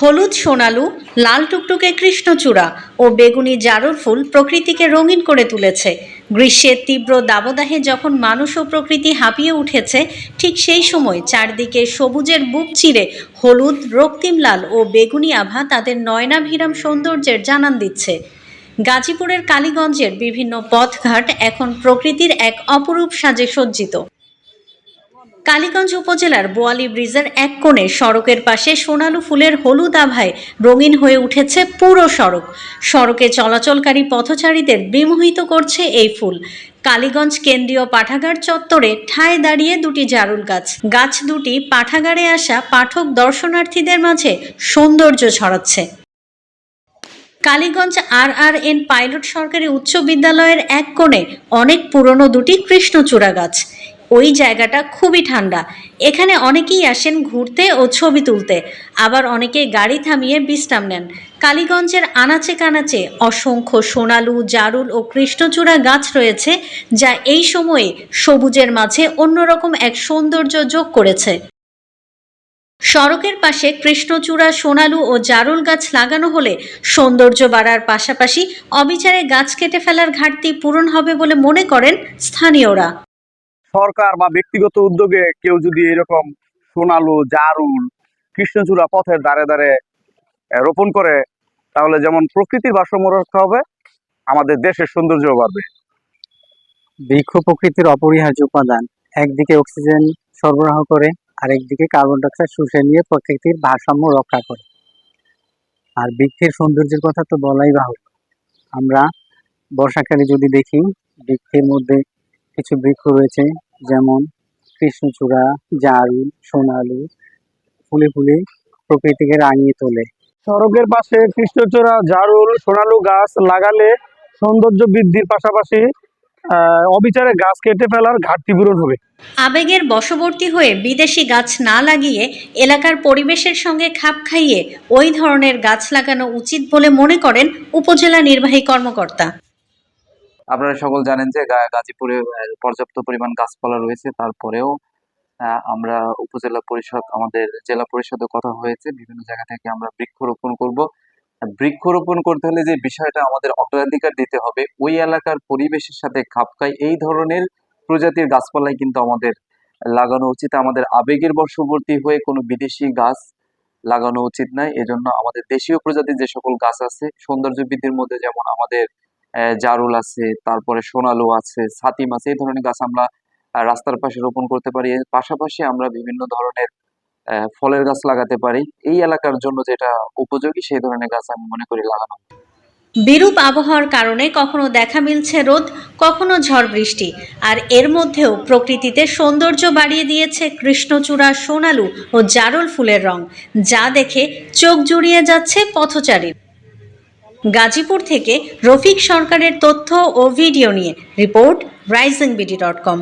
হলুদ সোনালু, লাল টুকটুকে কৃষ্ণচূড়া ও বেগুনি জারুর ফুল প্রকৃতিকে রঙিন করে তুলেছে। গ্রীষ্মের তীব্র দাবদাহে যখন মানুষ ও প্রকৃতি হাঁপিয়ে উঠেছে, ঠিক সেই সময় চারদিকে সবুজের বুক চিরে হলুদ, রক্তিম লাল ও বেগুনি আভা তাদের নয়নাভিরাম সৌন্দর্যের জানান দিচ্ছে। গাজীপুরের কালীগঞ্জের বিভিন্ন পথঘাট এখন প্রকৃতির এক অপরূপ সাজে সজ্জিত। কালীগঞ্জ উপজেলার বোয়ালি ব্রিজের এক কোণে সড়কের পাশে সোনালু ফুলের হলুদ আভায় রঙিন হয়ে উঠেছে পুরো সড়ক। সড়কে চলাচলকারী পথচারীদের বিমোহিত করছে এই ফুল। কালীগঞ্জ কেন্দ্রীয় পাঠাগার চত্বরে ঠায় দাঁড়িয়ে দুটি জারুল গাছ। গাছ দুটি পাঠাগারে আসা পাঠক দর্শনার্থীদের মাঝে সৌন্দর্য ছড়াচ্ছে। Kaliganj R R N pilot সরকারি উচ্চ বিদ্যালয়ের এক কোণে অনেক পুরনো দুটি কৃষ্ণচূড়া গাছ। ওই জায়গাটা খুবই ঠান্ডা। এখানে অনেকেই আসেন ঘুরতে ও ছবি তুলতে। আবার অনেকে গাড়ি থামিয়ে বিশ্রাম নেন। কালীগঞ্জের আনাচে কানাচে অসংখ্য সোনালু, জারুল ও কৃষ্ণচূড়া গাছ রয়েছে, যা এই সময়ে সবুজের মাঝে অন্যরকম এক সৌন্দর্য যোগ করেছে। সড়কের পাশে কৃষ্ণচূড়া, সোনালু ও জারুল গাছ লাগানো হলে সৌন্দর্য বাড়ার পাশাপাশি অবিচারে গাছ কেটে ফেলার ঘাটতি পূরণ হবে বলে মনে করেন স্থানীয়রা। সরকার বা ব্যক্তিগত উদ্যোগে কেউ যদি এরকম সোনালু, জারুল, কৃষ্ণচূড়া পথের দ্বারে দ্বারে রোপণ করে, তাহলে যেমন প্রকৃতির ভারসাম্য রক্ষা হবে, আমাদের দেশের সৌন্দর্য বাড়বে। বৃক্ষ প্রকৃতির অপরিহার্য উপাদান। একদিকে অক্সিজেন সরবরাহ করে, আরেকদিকে কার্বন ডাইঅক্সাইড শুষে নিয়ে প্রকৃতির ভারসাম্য রক্ষা করে। আর বৃক্ষের সৌন্দর্যের কথা তো বলাই বাহুল্য। আমরা বর্ষাকালে যদি দেখি, বৃক্ষের মধ্যে কিছু বৃক্ষ রয়েছে যেমন কৃষ্ণচূড়া জারুল সোনালু ফুলে ফুলে প্রকৃতিকে রাঙিয়ে তোলে। সড়কের পাশে কৃষ্ণচূড়া জারুল সোনালু গাছ লাগালে সৌন্দর্য বৃদ্ধির পাশাপাশি আহ, অবিচারে গাছ কেটে ফেলার ঘাটতি পূরণ হবে। আবেগের বশবর্তী হয়ে বিদেশি গাছ না লাগিয়ে এলাকার পরিবেশের সঙ্গে খাপ খাইয়ে ওই ধরনের গাছ লাগানো উচিত বলে মনে করেন উপজেলা নির্বাহী কর্মকর্তা। আপনারা সকল জানেন যে গাজীপুরে পর্যাপ্ত পরিমাণ গাছপালা রয়েছে। তারপরেও আমরা উপজেলা পরিষদ, আমাদের জেলা পরিষদে কথা হয়েছে। বিভিন্ন জায়গা থেকে আমরা বৃক্ষরোপণ করব। বৃক্ষরোপণ করতে হলে যে বিষয়টা আমাদের অগ্রাধিকার দিতে হবে, ওই এলাকার পরিবেশের সাথে খাপ খায় এই ধরনের প্রজাতির গাছপালাই কিন্তু আমাদের লাগানো উচিত। আমাদের আবেগের বর্ষবর্তী হয়ে কোনো বিদেশি গাছ লাগানো উচিত নয়। এজন্য আমাদের দেশীয় প্রজাতির যে সকল গাছ আছে সৌন্দর্য বৃদ্ধির মধ্যে যেমন আমাদের জারুল আছে, তারপরে সোনালু আছে ছাতিম আছে, এই ধরনের গাছ আমরা রাস্তার পাশে রোপণ করতে পারি। এর পাশাপাশি আমরা বিভিন্ন ধরনের ফলের গাছ লাগাতে পারি। এই এলাকার জন্য যেটা উপযোগী, সেই ধরনের গাছ আমি মনে করি লাগানো। বিরূপ আবহাওয়ার কারণে কখনো দেখা মিলছে রোদ, কখনো ঝড় বৃষ্টি। আর এর মধ্যেও প্রকৃতিতে সৌন্দর্য বাড়িয়ে দিয়েছে কৃষ্ণচূড়া সোনালু ও জারুল ফুলের রং, যা দেখে চোখ জুড়িয়ে যাচ্ছে পথচারীর। গাজীপুর থেকে রফিক সরকারের তথ্য ও ভিডিও নিয়ে report Rising BD dot com.